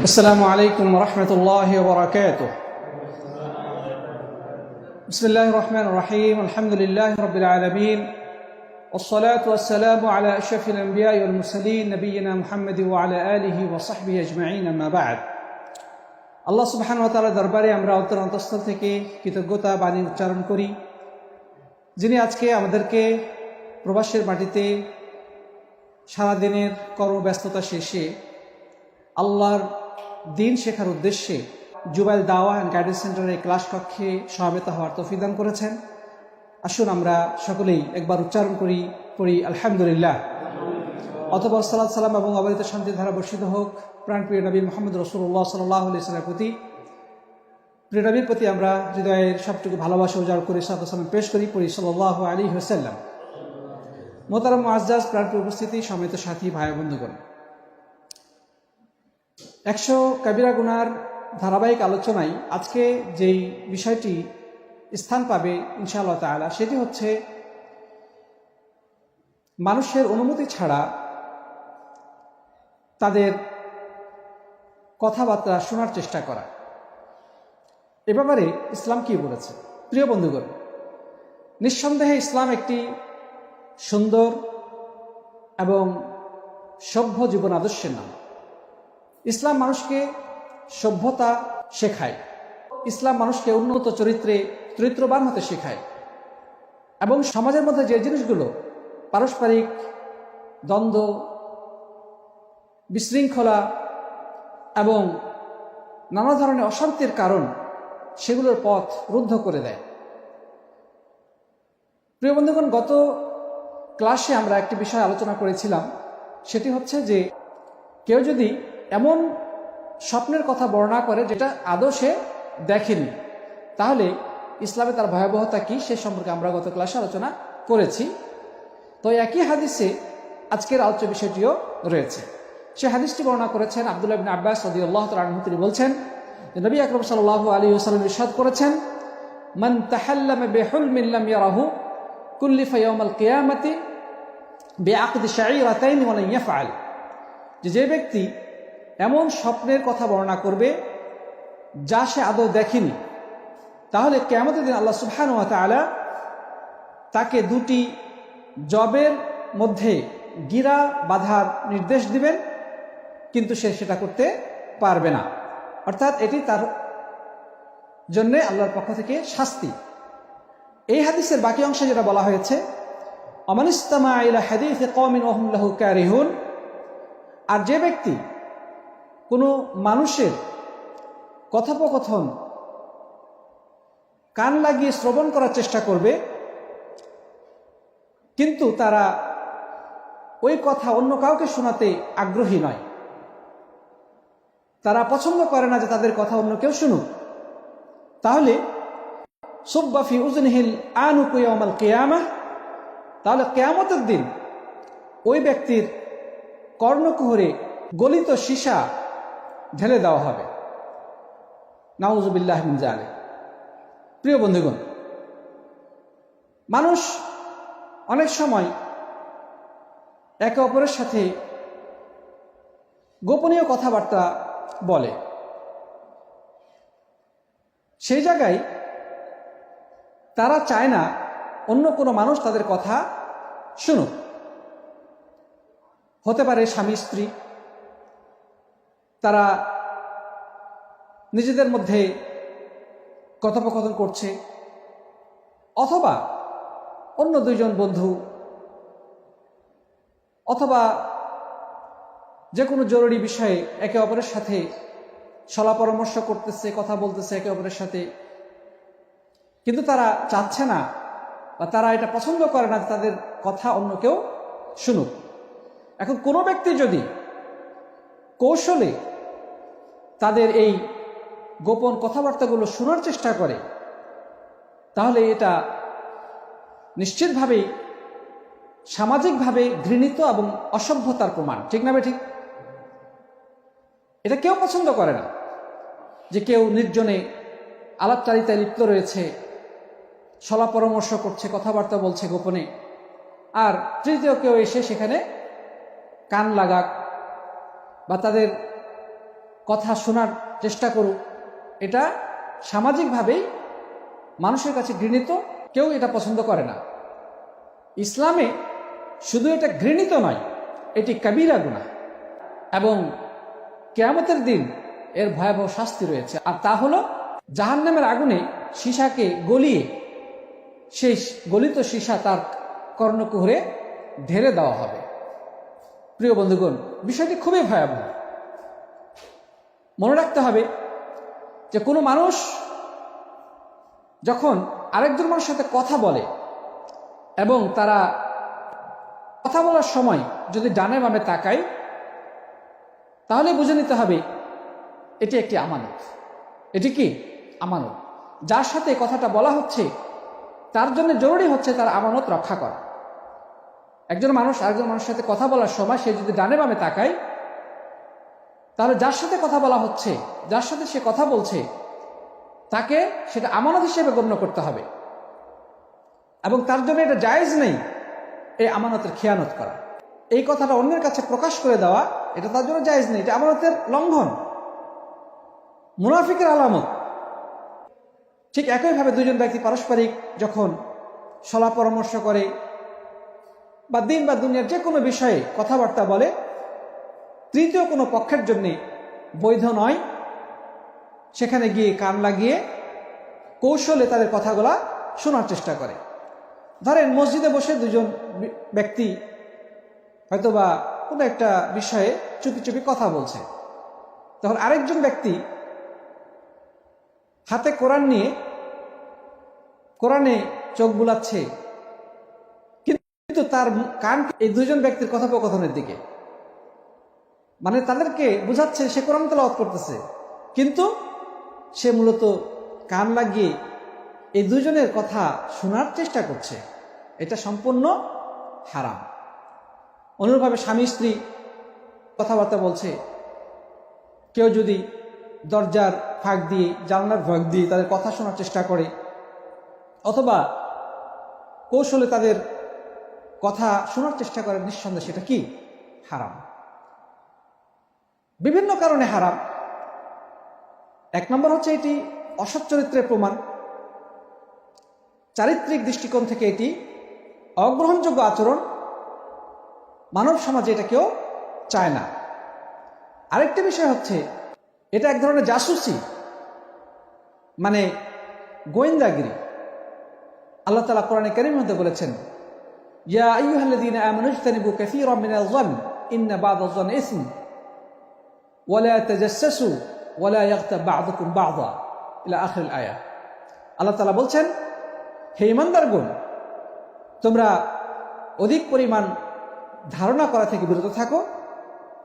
السلام عليكم ورحمة الله وبركاته بسم الله الرحمن الرحيم الحمد لله رب العالمين والصلاة والسلام على أشرف الأنبياء والمرسلين نبينا محمد وعلى آله وصحبه أجمعين أما بعد আল্লাহ সুবহান ওয়া তাআলা দরবারে আমরা অন্তর অন্তঃস্থল থেকে কৃতজ্ঞতা বাণী উচ্চারণ করি যিনি আজকে আমাদেরকে প্রবাসের মাটিতে সারাদিনের কর্মব্যস্ততা শেষে আল্লাহর দিন শেখার উদ্দেশ্যে জুবাইল দাওয়া অ্যান্ড গাইডেন্স সেন্টারের ক্লাস কক্ষে সমাবেত হওয়ার তফিদান করেছেন। আসুন আমরা সকলেই একবার উচ্চারণ করি, পড়ি, আলহামদুলিল্লাহ। অতপর সালাদ সাল্লাম এবং অবৈধ শান্তি ধারা বর্ষিত হোক, প্রাণপ্রিয় নবী মোহাম্মদ রসুল্লাহ সাল্লাহ ইসলামের প্রতি। প্রিয় নবীর প্রতি আমরা হৃদয়ের সবটুকু ভালোবাসা উজাড় করে সালাম পেশ করি, পড়ি সাল্লাহ আলী হোসাল্লাম মোতারাম আজাজ প্রাণপ্রিয় উপস্থিতি সমেত সাথী, ভাই বন্ধুগণ। একশো কাবিরা গুনার ধারাবাহিক আলোচনায় আজকে যেই বিষয়টি স্থান পাবে ইনশাআল্লাহ তালা সেটি হচ্ছে মানুষের অনুমতি ছাড়া তাদের কথাবার্তা শোনার চেষ্টা করা। এ ব্যাপারে ইসলাম কি বলেছে? প্রিয় বন্ধুগণ, নিঃসন্দেহে ইসলাম একটি সুন্দর এবং সভ্য জীবন আদর্শের নাম। ইসলাম মানুষকে সভ্যতা শেখায়। ইসলাম মানুষকে উন্নত চরিত্রে চরিত্রবান হতে শেখায়। এবং সমাজের মধ্যে যে জিনিসগুলো পারস্পরিক দ্বন্দ্ব, বিশৃঙ্খলা এবং নানা ধরনের অশান্তির কারণ সেগুলোর পথ রুদ্ধ করে দেয়। প্রিয় বন্ধুগণ, গত ক্লাসে আমরা একটি বিষয় আলোচনা করেছিলাম। সেটি হচ্ছে যে কেউ যদি এমন স্বপ্নের কথা বর্ণনা করে যেটা আদৌ সে দেখেনি। তাহলে ইসলামে তার ভয়াবহতা কি সে সম্পর্কে আমরা গত ক্লাসে আলোচনা করেছি। তো একই হাদিসে আজকের আলোচ্য বিষয়টিও রয়েছে। সে হাদিসটি বর্ণনা করেছেন আবদুল্লাহ আব্বাস সদি আল্লাহ তালু তিনি বলছেন, নবী আকরম সাল্লাহ আলী ওসালাম ইরশাদ করেছেন, মান তাহাল্লামে বেহুল মিল্লাম ইয়ারাহু, কুল্লিফা ইয়াউমাল কিয়ামাতি বেআকদি শাঈরাতাইন ওয়ালা ইয়াফআল। যে যে ব্যক্তি এমন স্বপ্নের কথা বর্ণনা করবে যা সে আদৌ দেখেনি। তাহলে কেমতের দিন আল্লাহ সুবহান তালা তাকে দুটি জবের মধ্যে গিরা বাধার নির্দেশ দিবেন, কিন্তু সে সেটা করতে পারবে না। অর্থাৎ এটি তার জন্যে আল্লাহর পক্ষ থেকে শাস্তি। এই হাদিসের বাকি অংশে যেটা বলা হয়েছে অমানিস্তামা হাদিস কমিন আর যে ব্যক্তি কোনো মানুষের কথোপকথন কান লাগিয়ে শ্রবণ করার চেষ্টা করবে, কিন্তু তারা ওই কথা অন্য কাউকে শোনাতে আগ্রহী নয়। তারা পছন্দ করে না যে তাদের কথা অন্য কেউ শুনুক। তাহলে সুব্বাফি উজনহিল আনুকুয়ামাল কেয়ামা তাহলে কেয়ামতের দিন ওই ব্যক্তির কর্ণকুহরে গলিত সীসা ঢেলে দেওয়া হবে। নাউজুবিল্লাহ জালে প্রিয় বন্ধুগণ, মানুষ অনেক সময় একে অপরের সাথে গোপনীয় কথাবার্তা বলে। সেই জায়গায় তারা চায় না অন্য কোনো মানুষ তাদের কথা শুনুক। হতে পারে স্বামী, স্ত্রী তারা নিজেদের মধ্যে কথোপকথন করছে, অথবা অন্য দুইজন বন্ধু, অথবা যে কোনো জরুরি বিষয়ে একে অপরের সাথে সলা পরামর্শ করতেছে, কথা বলতেছে একে অপরের সাথে। কিন্তু তারা চাচ্ছে না, বা তারা এটা পছন্দ করে না তাদের কথা অন্য কেউ শুনুক। এখন কোনো ব্যক্তি যদি কৌশলে তাদের এই গোপন কথাবার্তাগুলো শোনার চেষ্টা করে, তাহলে এটা নিশ্চিতভাবেই সামাজিকভাবে ঘৃণিত এবং অসভ্যতার প্রমাণ। ঠিক না ঠিক এটা কেউ পছন্দ করে না যে কেউ নির্জনে আলাপচারিতায় লিপ্ত রয়েছে, সলা পরামর্শ করছে, কথাবার্তা বলছে গোপনে, আর তৃতীয় কেউ এসে সেখানে কান লাগাক বা তাদের কথা শোনার চেষ্টা করুক। এটা সামাজিকভাবেই মানুষের কাছে ঘৃণিত, কেউ এটা পছন্দ করে না। ইসলামে শুধু এটা ঘৃণিত নয়, এটি কাবিরা গুণা এবং কেয়ামতের দিন এর ভয়াবহ শাস্তি রয়েছে। আর তা হলো, জাহান্নামের আগুনে সীসাকে গলিয়ে সেই গলিত সীসা তার কর্ণকুহরে ঢেলে দেওয়া হবে। প্রিয় বন্ধুগণ, বিষয়টি খুবই ভয়াবহ। মনে রাখতে হবে যে কোনো মানুষ যখন আরেকজন মানুষের সাথে কথা বলে এবং তারা কথা বলার সময় যদি ডানে বামে তাকায়, তাহলে বুঝে নিতে হবে এটি একটি আমানত। এটি কি? আমানত। যার সাথে কথাটা বলা হচ্ছে, তার জন্য জরুরি হচ্ছে তার আমানত রক্ষা করা। একজন মানুষ আরেকজন মানুষের সাথে কথা বলার সময় সে যদি ডানে বামে তাকায় তাহলে যার সাথে কথা বলা হচ্ছে, যার সাথে সে কথা বলছে, তাকে সেটা আমানত হিসেবে গণ্য করতে হবে। এবং তার জন্য এটা জায়েজ নেই এই আমানতের খেয়ানত করা। এই কথাটা অন্যের কাছে প্রকাশ করে দেওয়া, এটা তার জন্য জায়েজ নেই, এটা আমানতের লঙ্ঘন। মুনাফিকের আলামত। ঠিক একইভাবে দুজন ব্যক্তি পারস্পরিক যখন সলা পরামর্শ করে বা দিন বা দুনিয়ার যে কোনো বিষয়ে কথাবার্তা বলে তৃতীয় কোনো পক্ষের জন্য বৈধ নয়। সেখানে গিয়ে কান লাগিয়ে কৌশলে তাদের কথাগুলা শোনার চেষ্টা করে। ধরেন মসজিদে বসে দুজন ব্যক্তি হয়তোবা কোনো একটা বিষয়ে চুপি চুপি কথা বলছে। তখন আরেকজন ব্যক্তি হাতে কোরআন নিয়ে কোরআনে চোখ বুলাচ্ছে। কিন্তু তার কান এই দুজন ব্যক্তির কথোপকথনের দিকে মানে তাদেরকে বুঝাচ্ছে, সে কোরআন তেলাওয়াত করতেছে। কিন্তু সে মূলত কান লাগিয়ে এই দুজনের কথা শোনার চেষ্টা করছে। এটা সম্পূর্ণ হারাম। অনুরূপভাবে স্বামী, স্ত্রী কথাবার্তা বলছে, কেউ যদি দরজার ফাঁক দিয়ে, জানলার ফাঁক দিয়ে তাদের কথা শোনার চেষ্টা করে, অথবা কৌশলে তাদের কথা শোনার চেষ্টা করে, নিঃসন্দেহে সেটা কি? হারাম। বিভিন্ন কারণে হারাম। এক নম্বর হচ্ছে এটি অসৎ চরিত্রের প্রমাণ। চারিত্রিক দৃষ্টিকোণ থেকে এটি অগ্রহণযোগ্য আচরণ। মানব সমাজে এটা কেউ চায় না। আরেকটি বিষয় হচ্ছে, এটা এক ধরনের জাসুসি মানে গোয়েন্দাগিরি। আল্লাহ তালা কোরআনে কারিমের মধ্যে বলেছেন, ইয়া আইয়ুহাল্লাযীনা আমানু ইজতানিবু কাসীরাম মিনাল যান, ইন্না বা'দা যান ইসম। ওয়ালা তাজাসসু ওয়ালা ইয়াগতাব বা'দুকুম বা'দা ইলা আখির আয়াত আল্লাহ তাআলা বলছেন, হে ইমানদারগণ তোমরা অধিক পরিমাণ ধারণা করা থেকে বিরত থাকো,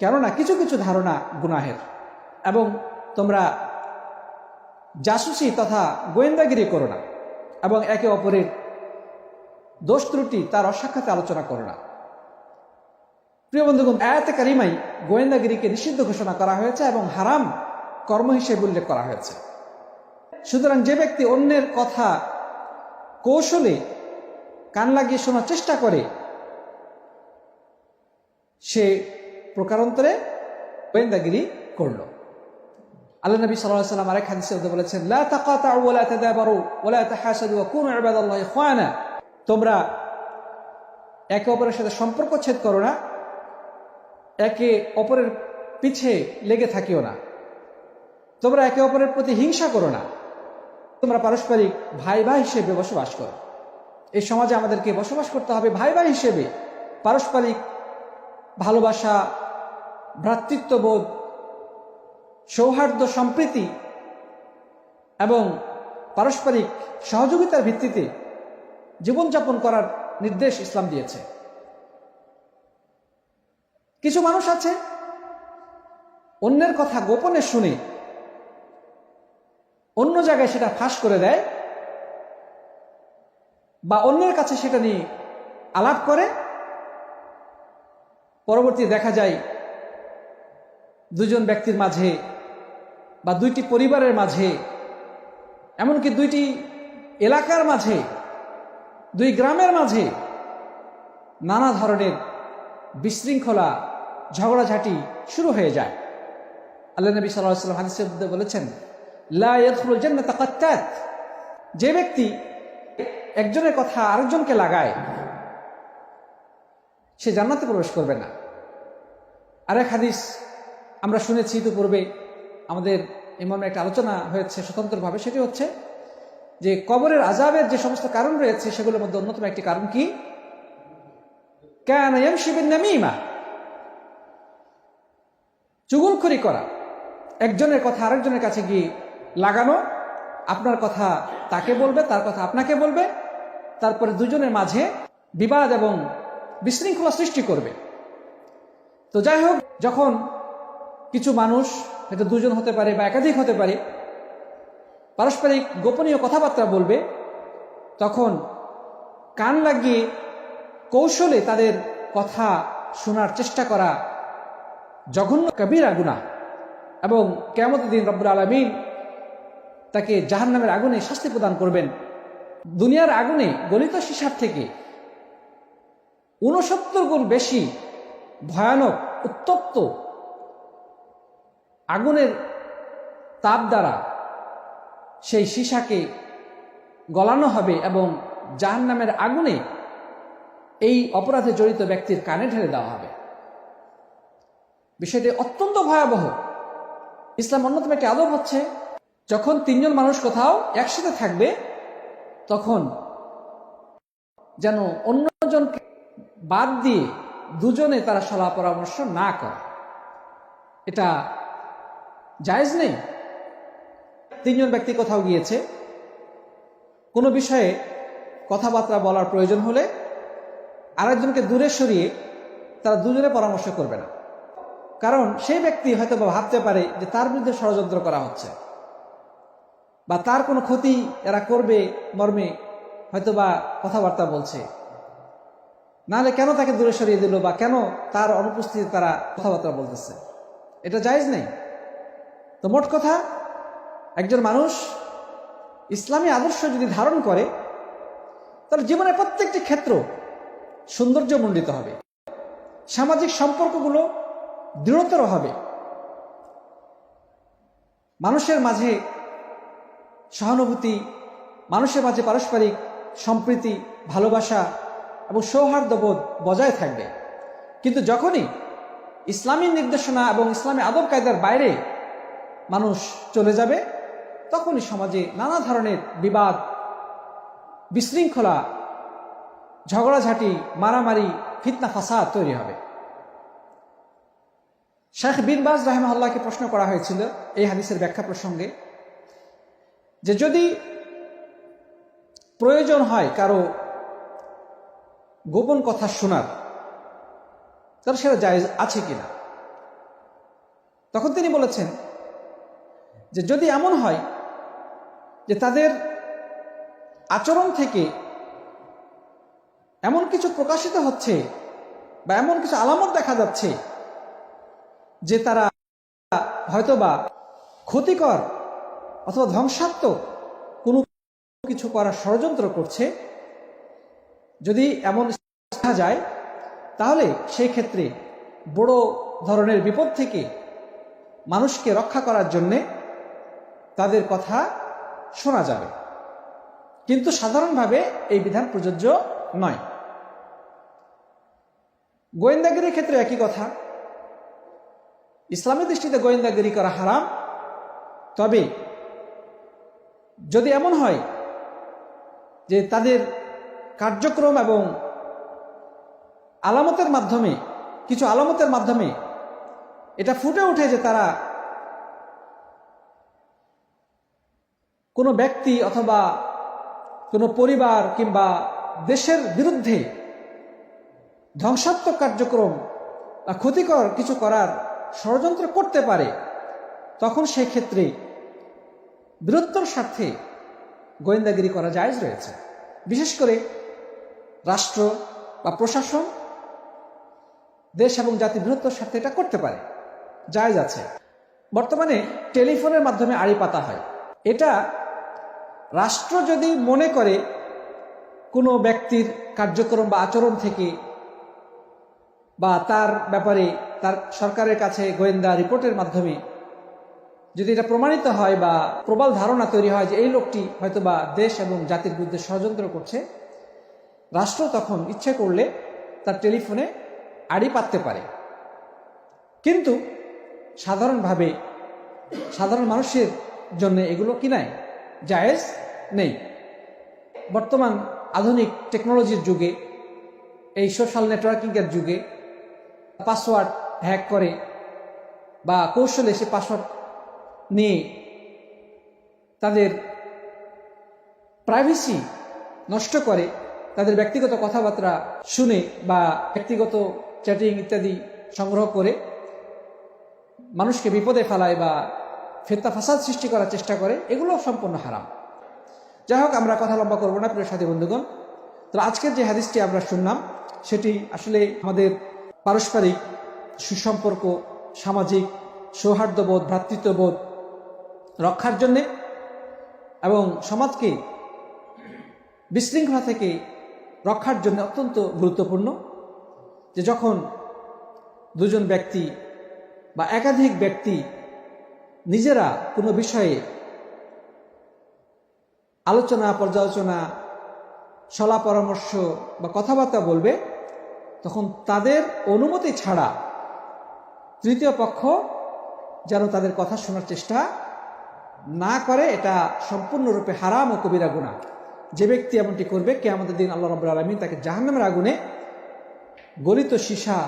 কেননা কিছু কিছু ধারণা গুনাহের। এবং তোমরা জাসুসি তথা গোয়েন্দাগিরি করো না, এবং একে অপরের দোষ ত্রুটি তার অসাক্ষাতে আলোচনা করো না। প্রিয় বন্ধুগণ, আয়াতে কারিমাই গোয়েন্দাগিরিকে নিষিদ্ধ ঘোষণা করা হয়েছে এবং হারাম কর্ম হিসেবে উল্লেখ করা হয়েছে। সুতরাং যে ব্যক্তি অন্যের কথা কৌশলে কান লাগিয়ে শোনার চেষ্টা করে, সে প্রকারান্তরে গোয়েন্দাগিরি করল। আল্লাহ নবী আলাইহি সাল্লাম আরেক হাদিসে বলেছেন তোমরা একে অপরের সাথে সম্পর্ক ছেদ করো না একে অপরের পিছে লেগে থাকিও না। তোমরা একে অপরের প্রতি হিংসা করো না। তোমরা পারস্পরিক ভাই ভাই হিসেবে বসবাস করো। এই সমাজে আমাদেরকে বসবাস করতে হবে ভাই ভাই হিসেবে। পারস্পরিক ভালোবাসা, ভ্রাতৃত্ববোধ, সৌহার্দ্য সম্প্রীতি এবং পারস্পরিক সহযোগিতার ভিত্তিতে জীবনযাপন করার নির্দেশ ইসলাম দিয়েছে। কিছু মানুষ আছে? অন্যের কথা গোপনে শুনে অন্য জায়গায় সেটা ফাঁস করে দেয় বা অন্যের কাছে সেটা নিয়ে আলাপ করে। পরবর্তী দেখা যায় দুজন ব্যক্তির মাঝে বা দুইটি পরিবারের মাঝে, এমনকি দুইটি এলাকার মাঝে, দুই গ্রামের মাঝে নানা ধরনের বিশৃঙ্খলা ঝগড়াঝাটি শুরু হয়ে যায়। আল্লাহ নবী সাল্লাম মধ্যে বলেছেন, লা ইয়াদখুলুল জান্নাতা কাত্তাত। যে ব্যক্তি একজনের কথা আরেকজনকে লাগায়, সে জান্নাতে প্রবেশ করবে না। আরেক হাদিস আমরা শুনেছি ইতিপূর্বে, আমাদের এমন একটা আলোচনা হয়েছে স্বতন্ত্রভাবে, সেটি হচ্ছে যে কবরের আজাবের যে সমস্ত কারণ রয়েছে, সেগুলোর মধ্যে অন্যতম একটি কারণ কি? কেন নামিমা। চুগুলখড়ি করা। একজনের কথা আরেকজনের কাছে গিয়ে লাগানো, আপনার কথা তাকে বলবে, তার কথা আপনাকে বলবে, তারপরে দুজনের মাঝে বিবাদ এবং বিশৃঙ্খলা সৃষ্টি করবে। তো যাই হোক, যখন কিছু মানুষ, হয়তো দুজন হতে পারে বা একাধিক হতে পারে, পারস্পরিক গোপনীয় কথাবার্তা বলবে, তখন কান লাগিয়ে কৌশলে তাদের কথা শোনার চেষ্টা করা জঘন্য কবিরা গুণা এবং কেমত দিন রব্বুল আলমিন তাকে জাহান নামের আগুনে শাস্তি প্রদান করবেন। দুনিয়ার আগুনে গলিত সিসার থেকে ঊনসত্তর গুণ বেশি ভয়ানক উত্তপ্ত আগুনের তাপ দ্বারা সেই সীসাকে গলানো হবে এবং জাহান নামের আগুনে এই অপরাধে জড়িত ব্যক্তির কানে ঢেলে দেওয়া হবে। বিষয়টি অত্যন্ত ভয়াবহ। ইসলাম অন্যতম একটি আদব হচ্ছে, যখন তিনজন মানুষ কোথাও একসাথে থাকবে, তখন যেন অন্যজনকে বাদ দিয়ে দুজনে তারা সলা পরামর্শ না করে। এটা জায়েজ নেই। তিনজন ব্যক্তি কোথাও গিয়েছে, কোনো বিষয়ে কথাবার্তা বলার প্রয়োজন হলে আরেকজনকে দূরে সরিয়ে তারা দুজনে পরামর্শ করবে না। কারণ সেই ব্যক্তি হয়তো ভাবতে পারে যে তার বিরুদ্ধে ষড়যন্ত্র করা হচ্ছে। বা তার কোনো ক্ষতি এরা করবে মর্মে হয়তো বা কথাবার্তা বলছে। নাহলে কেন তাকে দূরে সরিয়ে দিল বা কেন তার অনুপস্থিতি তারা কথাবার্তা বলতেছে? এটা জায়জ নেই। তো মোট কথা, একজন মানুষ ইসলামী আদর্শ যদি ধারণ করে তার জীবনের প্রত্যেকটি ক্ষেত্র সৌন্দর্যমণ্ডিত হবে। সামাজিক সম্পর্কগুলো দৃঢ়তর হবে। মানুষের মাঝে সহানুভূতি, মানুষের মাঝে পারস্পরিক সম্প্রীতি, ভালোবাসা এবং সৌহার্দ্যবোধ বজায় থাকবে। কিন্তু যখনই ইসলামী নির্দেশনা এবং ইসলামী আদব কায়দার বাইরে মানুষ চলে যাবে, তখনই সমাজে নানা ধরনের বিবাদ, বিশৃঙ্খলা, ঝগড়াঝাটি, মারামারি, ফিতনা, ফাসাদ তৈরি হবে। শেখ বিন বাজ রাহেমাল্লাহকে প্রশ্ন করা হয়েছিল এই হাদিসের ব্যাখ্যা প্রসঙ্গে যে যদি প্রয়োজন হয় কারও গোপন কথা শোনার, তাহলে সেটা জায়জ আছে কিনা? তখন তিনি বলেছেন যে যদি এমন হয় যে তাদের আচরণ থেকে এমন কিছু প্রকাশিত হচ্ছে বা এমন কিছু আলামত দেখা যাচ্ছে যে তারা হয়তোবা ক্ষতিকর অথবা ধ্বংসাত্মক কোনো কিছু করার ষড়যন্ত্র করছে, যদি এমন দেখা যায়, তাহলে সেই ক্ষেত্রে বড় ধরনের বিপদ থেকে মানুষকে রক্ষা করার জন্যে তাদের কথা শোনা যাবে। কিন্তু সাধারণভাবে এই বিধান প্রযোজ্য নয়। গোয়েন্দাগিরির ক্ষেত্রে একই কথা। ইসলামী দৃষ্টিতে গোয়েন্দাগিরি করা হারাম। তবে যদি এমন হয় যে তাদের কার্যক্রম এবং আলামতের মাধ্যমে, কিছু আলামতের মাধ্যমে এটা ফুটে ওঠে যে তারা কোনো ব্যক্তি অথবা কোনো পরিবার কিংবা দেশের বিরুদ্ধে ধ্বংসাত্মক কার্যক্রম বা ক্ষতিকর কিছু করার ষড়যন্ত্র করতে পারে, তখন সেই ক্ষেত্রে বৃহত্তর স্বার্থে গোয়েন্দাগিরি করা জায়জ রয়েছে। বিশেষ করে রাষ্ট্র বা প্রশাসন, দেশ এবং জাতি বৃহত্তর স্বার্থে এটা করতে পারে, জায়জ আছে। বর্তমানে টেলিফোনের মাধ্যমে আড়ি পাতা হয়। এটা রাষ্ট্র যদি মনে করে কোনো ব্যক্তির কার্যক্রম বা আচরণ থেকে বা তার ব্যাপারে তার সরকারের কাছে গোয়েন্দা রিপোর্টের মাধ্যমে। যদি এটা প্রমাণিত হয় বা প্রবল ধারণা তৈরি হয় যে এই লোকটি হয়তোবা দেশ এবং জাতির বিরুদ্ধে ষড়যন্ত্র করছে, রাষ্ট্র তখন ইচ্ছে করলে তার টেলিফোনে আড়ি পাততে পারে। কিন্তু সাধারণভাবে সাধারণ মানুষের জন্য এগুলো কি নাই? জায়েজ নেই। বর্তমান আধুনিক টেকনোলজির যুগে, এই সোশ্যাল নেটওয়ার্কিংয়ের যুগে, পাসওয়ার্ড হ্যাক করে বা কৌশলে সে পাসওয়ার্ড নিয়ে তাদের প্রাইভেসি নষ্ট করে, তাদের ব্যক্তিগত কথাবার্তা শুনে বা ব্যক্তিগত চ্যাটিং ইত্যাদি সংগ্রহ করে মানুষকে বিপদে ফেলায় বা ফেত্তা ফাসাদ সৃষ্টি করার চেষ্টা করে, এগুলো সম্পূর্ণ হারাম। যাই হোক, আমরা কথা লম্বা করব না, প্রিয় সাথী বন্ধুগণ। তো আজকের যে হাদিসটি আমরা শুনলাম, সেটি আসলে আমাদের পারস্পরিক সুসম্পর্ক, সামাজিক সৌহার্দ্যবোধ, ভ্রাতৃত্ববোধ রক্ষার জন্যে এবং সমাজকে বিশৃঙ্খলা থেকে রক্ষার জন্য অত্যন্ত গুরুত্বপূর্ণ যে যখন দুজন ব্যক্তি বা একাধিক ব্যক্তি নিজেরা কোনো বিষয়ে আলোচনা, পর্যালোচনা সলা পরামর্শ বা কথাবার্তা বলবে, তখন তাদের অনুমতি ছাড়া তৃতীয় পক্ষ যেন তাদের কথা শোনার চেষ্টা না করে, এটা সম্পূর্ণরূপে হারাম ও কবিরা গুণা যে ব্যক্তি এমনটি করবে কে আমাদের দিন আল্লাহ রব আলমিন তাকে জাহান্নামের আগুনে গলিত সীসা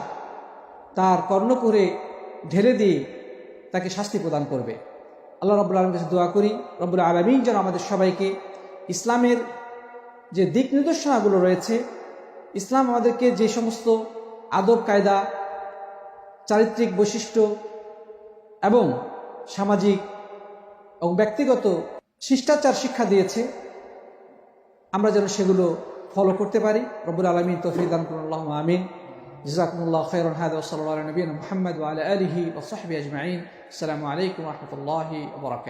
তার কর্ণ করে ঢেলে দিয়ে তাকে শাস্তি প্রদান করবে। আল্লাহ রব্বুল আলমের কাছে দোয়া করি, রব্বুল আলমিন যেন আমাদের সবাইকে ইসলামের যে দিক নির্দেশনাগুলো রয়েছে, ইসলাম আমাদেরকে যে সমস্ত আদব কায়দা চারিত্রিক বৈশিষ্ট্য এবং সামাজিক এবং ব্যক্তিগত শিষ্টাচার শিক্ষা দিয়েছে। আমরা যেন সেগুলো ফলো করতে পারি। রবুল আলমিন তফিদান আমিন। জাকুমুল্লাহ খৈরন হায়দ সাল্লাহ নবীন মোহাম্মদ আলহি ওসহবি আজমাইন। আসসালামু আলাইকুম রহমতুল্লাহি বরাকাত